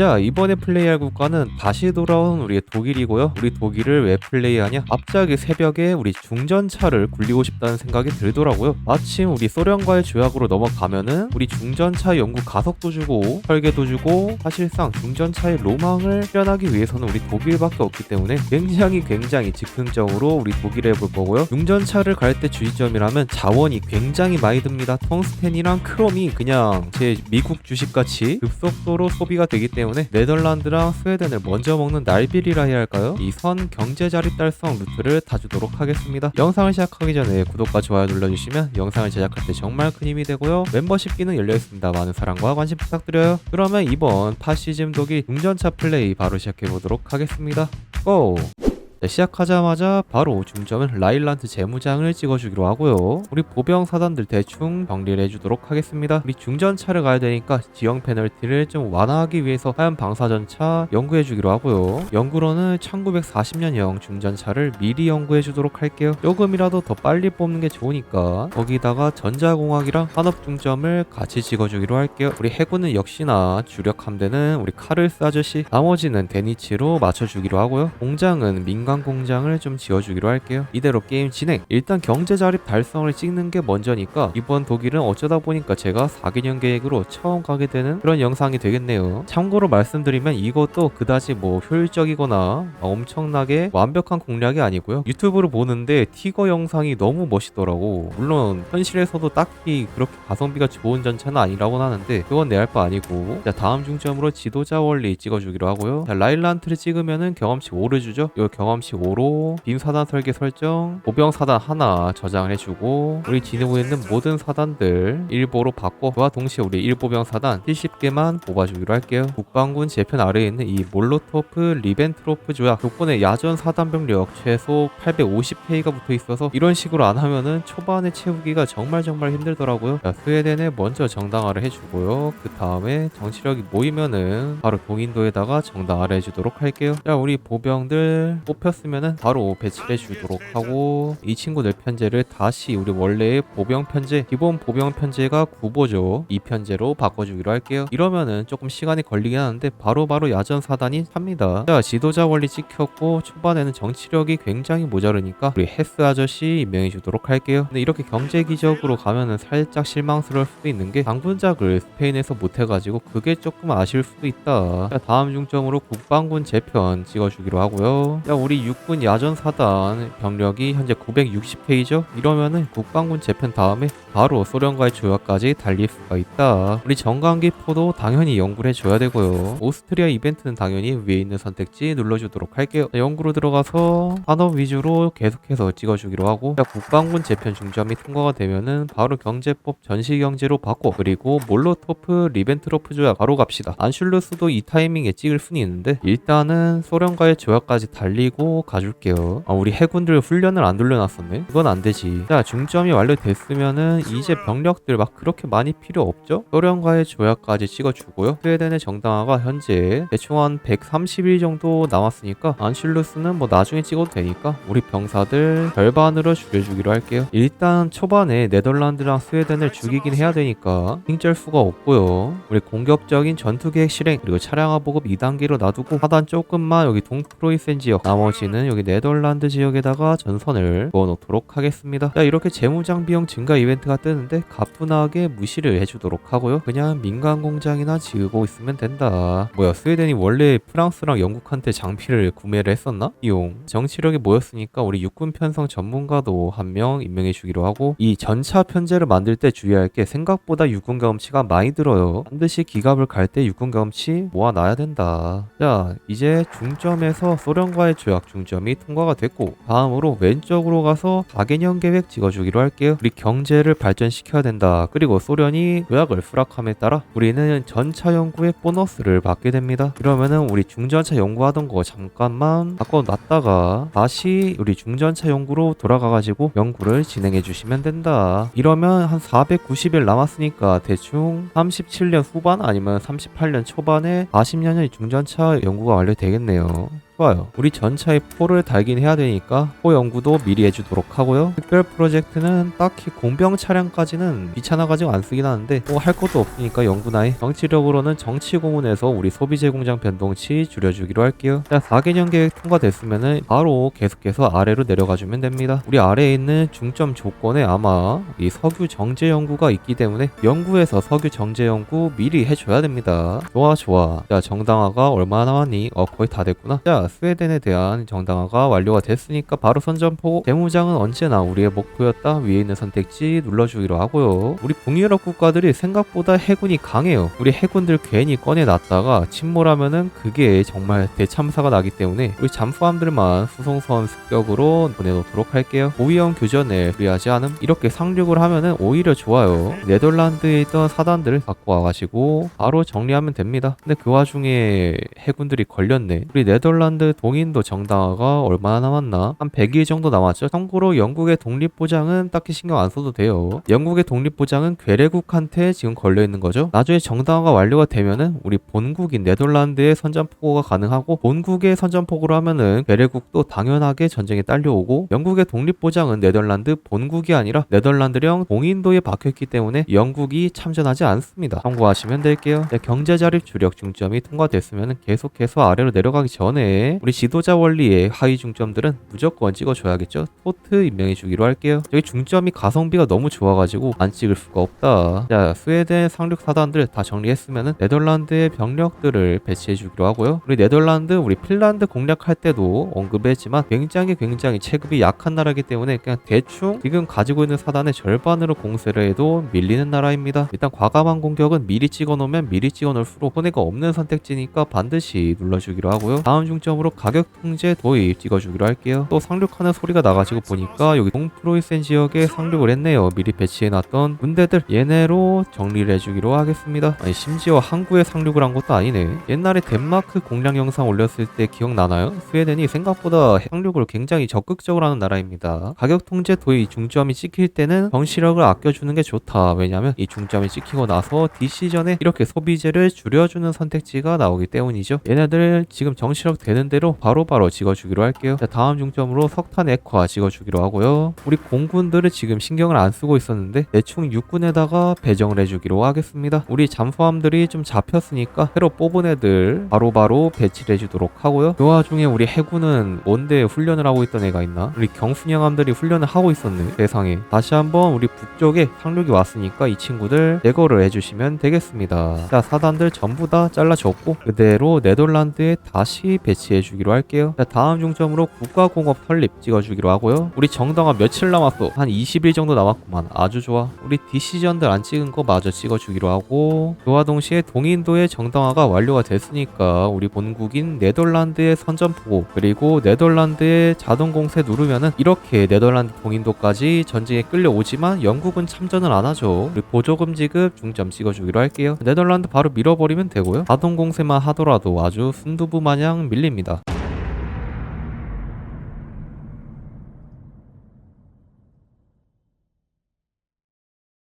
자 이번에 플레이할 국가는 다시 돌아온 우리의 독일이고요. 우리 독일을 왜 플레이하냐? 갑자기 새벽에 우리 중전차를 굴리고 싶다는 생각이 들더라고요. 마침 우리 소련과의 조약으로 넘어가면은 우리 중전차 연구 가속도 주고 설계도 주고 사실상 중전차의 로망을 실현하기 위해서는 우리 독일밖에 없기 때문에 굉장히 굉장히 즉흥적으로 우리 독일에 볼 거고요. 중전차를 갈 때 주의점이라면 자원이 굉장히 많이 듭니다. 텅스텐이랑 크롬이 그냥 제 미국 주식같이 급속도로 소비가 되기 때문에 네덜란드랑 스웨덴을 먼저 먹는 날비리라 해야 할까요? 이 선 경제 자립 달성 루트를 타주도록 하겠습니다. 영상을 시작하기 전에 구독과 좋아요 눌러주시면 영상을 제작할 때 정말 큰 힘이 되고요. 멤버십 기능 열려 있습니다. 많은 사랑과 관심 부탁드려요. 그러면 이번 파시즘 독일 중전차 플레이 바로 시작해 보도록 하겠습니다. 고! 자, 시작하자마자 바로 중점은 라일란트 재무장을 찍어주기로 하고요. 우리 보병 사단들 대충 정리를 해주도록 하겠습니다. 우리 중전차를 가야 되니까 지형 페널티를 좀 완화하기 위해서 하얀 방사전차 연구해주기로 하고요. 연구로는 1940년형 중전차를 미리 연구해주도록 할게요. 조금이라도 더 빨리 뽑는 게 좋으니까 거기다가 전자공학이랑 산업 중점을 같이 찍어주기로 할게요. 우리 해군은 역시나 주력 함대는 우리 카를스 아저씨, 나머지는 데니치로 맞춰주기로 하고요. 공장은 민간 공장을 좀 지어주기로 할게요. 이대로 게임 진행. 일단 경제 자립 달성을 찍는 게 먼저니까 이번 독일은 어쩌다 보니까 제가 4개년 계획으로 처음 가게 되는 그런 영상이 되겠네요. 참고로 말씀드리면 이것도 그다지 뭐 효율적이거나 엄청나게 완벽한 공략이 아니고요. 유튜브를 보는데 티거 영상이 너무 멋있더라고. 물론 현실에서도 딱히 그렇게 가성비가 좋은 전차는 아니라고는 하는데 그건 내 할 바 아니고. 자 다음 중점으로 지도자 원리 찍어주기로 하고요. 자 라일란트를 찍으면은 경험치 5를 주죠. 이 경험 치 5로 빔 사단 설계 설정, 보병 사단 하나 저장을 해주고 우리 지니고 있는 모든 사단들 일보로 바꿔 그와 동시에 우리 일보병 사단 70개만 뽑아주기로 할게요. 국방군 재편 아래에 있는 이 몰로토프 리벤트로프 조약 요번에 야전 사단 병력 최소 850회가 붙어 있어서 이런 식으로 안 하면은 초반에 채우기가 정말 정말 힘들더라고요. 자, 스웨덴에 먼저 정당화를 해주고요. 그 다음에 정치력이 모이면은 바로 동인도에다가 정당화를 해주도록 할게요. 자, 우리 보병들 뽑 혔으면은 바로 배치해 주도록 하고 이 친구들 편제를 다시 우리 원래의 보병 편제 기본 보병 편제가 9보죠. 이 편제로 바꿔주기로 할게요. 이러면은 조금 시간이 걸리긴 하는데 바로 바로 야전 사단이 삽니다. 자, 지도자 원리 찍혔고 초반에는 정치력이 굉장히 모자르니까 우리 헤스 아저씨 임명해 주도록 할게요. 근데 이렇게 경제 기적으로 가면은 살짝 실망스러울 수도 있는 게 당분작을 스페인에서 못 해가지고 그게 조금 아쉬울 수도 있다. 자, 다음 중점으로 국방군 재편 찍어주기로 하고요. 자, 우리 육군 야전 사단 병력이 현재 960회이죠. 이러면은 국방군 재편 다음에 바로 소련과의 조약까지 달릴 수가 있다. 우리 정강기포도 당연히 연구를 해줘야 되고요. 오스트리아 이벤트는 당연히 위에 있는 선택지 눌러주도록 할게요. 자, 연구로 들어가서 산업 위주로 계속해서 찍어주기로 하고 자, 국방군 재편 중점이 통과가 되면은 바로 경제법 전시경제로 바꿔 그리고 몰로토프 리벤트로프 조약 바로 갑시다. 안슐루스도 이 타이밍에 찍을 순이 있는데 일단은 소련과의 조약까지 달리고 가줄게요. 아, 우리 해군들 훈련을 안 돌려놨었네. 그건 안 되지. 자 중점이 완료됐으면은 이제 병력들 막 그렇게 많이 필요 없죠? 소련과의 조약까지 찍어주고요. 스웨덴의 정당화가 현재 대충 한 130일 정도 남았으니까 안슐루스는 뭐 나중에 찍어도 되니까 우리 병사들 절반으로 줄여주기로 할게요. 일단 초반에 네덜란드랑 스웨덴을 죽이긴 해야 되니까 힘쩔 수가 없고요. 우리 공격적인 전투 계획 실행 그리고 차량화 보급 2단계로 놔두고 하단 조금만 여기 동프로이센 지역 나머지 는 여기 네덜란드 지역에다가 전선을 그어놓도록 하겠습니다. 자 이렇게 재무장 비용 증가 이벤트가 뜨는데 가뿐하게 무시를 해주도록 하고요. 그냥 민간 공장이나 지으고 있으면 된다. 뭐야 스웨덴이 원래 프랑스랑 영국한테 장비를 구매를 했었나? 이용 정치력이 모였으니까 우리 육군 편성 전문가도 한 명 임명해 주기로 하고 이 전차 편제를 만들 때 주의할 게 생각보다 육군 경험치가 많이 들어요. 반드시 기갑을 갈 때 육군 경험치 모아놔야 된다. 자 이제 중점에서 소련과의 조약 중점이 통과가 됐고 다음으로 왼쪽으로 가서 4개년 계획 찍어주기로 할게요. 우리 경제를 발전시켜야 된다. 그리고 소련이 조약을 수락함에 따라 우리는 전차 연구의 보너스를 받게 됩니다. 그러면은 우리 중전차 연구하던 거 잠깐만 바꿔놨다가 다시 우리 중전차 연구로 돌아가가지고 연구를 진행해 주시면 된다. 이러면 한 490일 남았으니까 대충 37년 후반 아니면 38년 초반에 40년의 중전차 연구가 완료되겠네요. 좋아요. 우리 전차에 포를 달긴 해야 되니까 포 연구도 미리 해주도록 하고요. 특별 프로젝트는 딱히 공병 차량까지는 귀찮아가지고 안 쓰긴 하는데 뭐 할 것도 없으니까 연구나에 정치력으로는 정치 고문에서 우리 소비재 공장 변동치 줄여주기로 할게요. 자 4개년 계획 통과됐으면은 바로 계속해서 아래로 내려가주면 됩니다. 우리 아래에 있는 중점 조건에 아마 이 석유 정제 연구가 있기 때문에 연구에서 석유 정제 연구 미리 해줘야 됩니다. 좋아 좋아. 자 정당화가 얼마나 남았니? 어 거의 다 됐구나. 자 스웨덴에 대한 정당화가 완료가 됐으니까 바로 선전포. 재무장은 언제나 우리의 목표였다. 위에 있는 선택지 눌러주기로 하고요. 우리 북유럽 국가들이 생각보다 해군이 강해요. 우리 해군들 괜히 꺼내놨다가 침몰하면은 그게 정말 대참사가 나기 때문에 우리 잠수함들만 수송선 습격으로 보내놓도록 할게요. 오위험 교전에 무리하지 않음. 이렇게 상륙을 하면은 오히려 좋아요. 네덜란드에 있던 사단들을 갖고 와가지고 바로 정리하면 됩니다. 근데 그 와중에 해군들이 걸렸네. 우리 네덜란드 동인도 정당화가 얼마나 남았나? 한 100일 정도 남았죠. 참고로 영국의 독립보장은 딱히 신경 안 써도 돼요. 영국의 독립보장은 괴뢰국한테 지금 걸려 있는 거죠. 나중에 정당화가 완료가 되면은 우리 본국인 네덜란드의 선전포고가 가능하고 본국의 선전포고로 하면은 괴뢰국도 당연하게 전쟁에 딸려오고 영국의 독립보장은 네덜란드 본국이 아니라 네덜란드령 동인도에 박혀있기 때문에 영국이 참전하지 않습니다. 참고하시면 될게요. 네, 경제 자립 주력 중점이 통과됐으면 계속해서 아래로 내려가기 전에 우리 지도자 원리의 하위 중점들은 무조건 찍어줘야겠죠. 토트 임명해 주기로 할게요. 여기 중점이 가성비가 너무 좋아가지고 안 찍을 수가 없다. 자, 스웨덴 상륙 사단들 다 정리했으면은 네덜란드의 병력들을 배치해 주기로 하고요. 우리 네덜란드, 우리 핀란드 공략할 때도 언급했지만 굉장히 굉장히 체급이 약한 나라이기 때문에 그냥 대충 지금 가지고 있는 사단의 절반으로 공세를 해도 밀리는 나라입니다. 일단 과감한 공격은 미리 찍어 놓으면 미리 찍어 놓을수록 손해가 없는 선택지니까 반드시 눌러주기로 하고요. 다음 중점 으로 가격 통제 도입 찍어주기로 할게요. 또 상륙하는 소리가 나가지고 보니까 여기 동프로이센 지역에 상륙을 했네요. 미리 배치해놨던 군대들 얘네로 정리를 해주기로 하겠습니다. 아니 심지어 항구에 상륙을 한 것도 아니네. 옛날에 덴마크 공략 영상 올렸을 때 기억나나요? 스웨덴이 생각보다 상륙을 굉장히 적극적으로 하는 나라입니다. 가격 통제 도입 중점이 찍힐 때는 정시력을 아껴주는 게 좋다. 왜냐면 이 중점이 찍히고 나서 디시전에 이렇게 소비재를 줄여주는 선택지가 나오기 때문이죠. 얘네들 지금 정시력 되는 대로 바로바로 찍어주기로 할게요. 자, 다음 중점으로 석탄 액화 찍어주기로 하고요. 우리 공군들을 지금 신경을 안 쓰고 있었는데 대충 육군에다가 배정을 해주기로 하겠습니다. 우리 잠수함들이 좀 잡혔으니까 새로 뽑은 애들 바로바로 배치를 해주도록 하고요. 그 와중에 우리 해군은 뭔데 훈련을 하고 있던 애가 있나? 우리 경순양함들이 훈련을 하고 있었네. 세상에. 다시 한번 우리 북쪽에 상륙이 왔으니까 이 친구들 제거를 해주시면 되겠습니다. 자, 사단들 전부 다 잘라줬고 그대로 네덜란드에 다시 배치 해주기로 할게요. 자, 다음 중점으로 국가공업 설립 찍어주기로 하고요. 우리 정당화 며칠 남았어? 한 20일 정도 남았구만. 아주 좋아. 우리 디시전들 안 찍은 거 마저 찍어주기로 하고 그와 동시에 동인도의 정당화가 완료가 됐으니까 우리 본국인 네덜란드의 선전포고 그리고 네덜란드의 자동 공세 누르면은 이렇게 네덜란드 동인도까지 전쟁에 끌려오지만 영국은 참전을 안 하죠. 우리 보조금 지급 중점 찍어주기로 할게요. 네덜란드 바로 밀어버리면 되고요. 자동 공세만 하더라도 아주 순두부 마냥 밀립 니다.